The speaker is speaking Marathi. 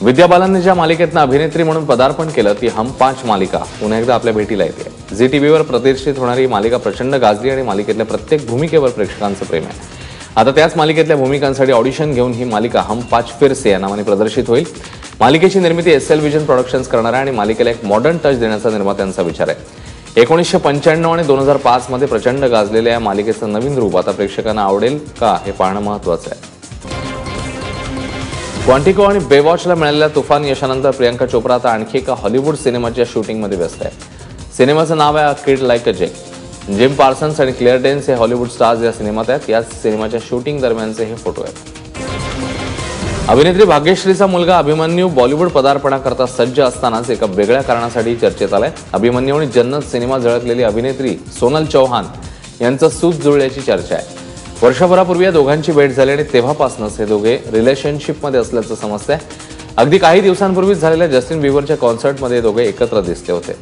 विद्या बालनने ज्या मालिकेतनं अभिनेत्री म्हणून पदार्पण केलं ती हम पाच मालिका. पुन्हा एकदा आपल्या भेटीला येते. झी टी व्हीवर प्रदर्शित होणारी ही मालिका प्रचंड गाजली आणि मालिकेतल्या प्रत्येक भूमिकेवर प्रेक्षकांचं प्रेम आहे. आता त्याच मालिकेतल्या भूमिकांसाठी ऑडिशन घेऊन ही मालिका हम पाच फिरसे या नावाने प्रदर्शित होईल. मालिकेची निर्मिती एस एल विजन प्रोडक्शन्स करणार आहे आणि मालिकेला एक मॉडर्न टच देण्याचा निर्मात्यांचा विचार आहे. एकोणीसशे पंच्याण्णव आणि दोन हजार पाचमध्ये प्रचंड गाजलेल्या या मालिकेचं नवीन रूप आता प्रेक्षकांना आवडेल का हे पाहणं महत्त्वाचं आहे. क्वांटिको आणि बेवॉचला मिळालेल्या तुफान यशानंतर प्रियांका चोप्रा आता आणखी एका हॉलिवूड सिनेमाच्या शूटिंगमध्ये व्यस्त आहे. सिनेमाचं नाव आहे kid like a Jake Jim Parsons आणि क्लिअर डेन्स हे हॉलिवूड स्टार्स या सिनेमात आहेत. याच सिनेमाच्या शूटिंग दरम्यानचे हे फोटो आहेत. अभिनेत्री भाग्यश्रीचा मुलगा अभिमन्यू बॉलिवूड पदार्पणाकरता सज्ज असतानाच एका वेगळ्या कारणासाठी चर्चेत आलाय. अभिमन्यू आणि जन्नत सिनेमा झळकलेली अभिनेत्री सोनल चौहान यांचं सूत जुळल्याची चर्चा आहे. वर्षभरापूर्वी या दोघांची भेट झाली आणि तेव्हापासूनच हे दोघे रिलेशनशिपमध्ये असल्याचं समजतंय. अगदी काही दिवसांपूर्वीच झालेल्या जस्टिन बिबरच्या कॉन्सर्टमध्ये दोघे एकत्र दिसले होते.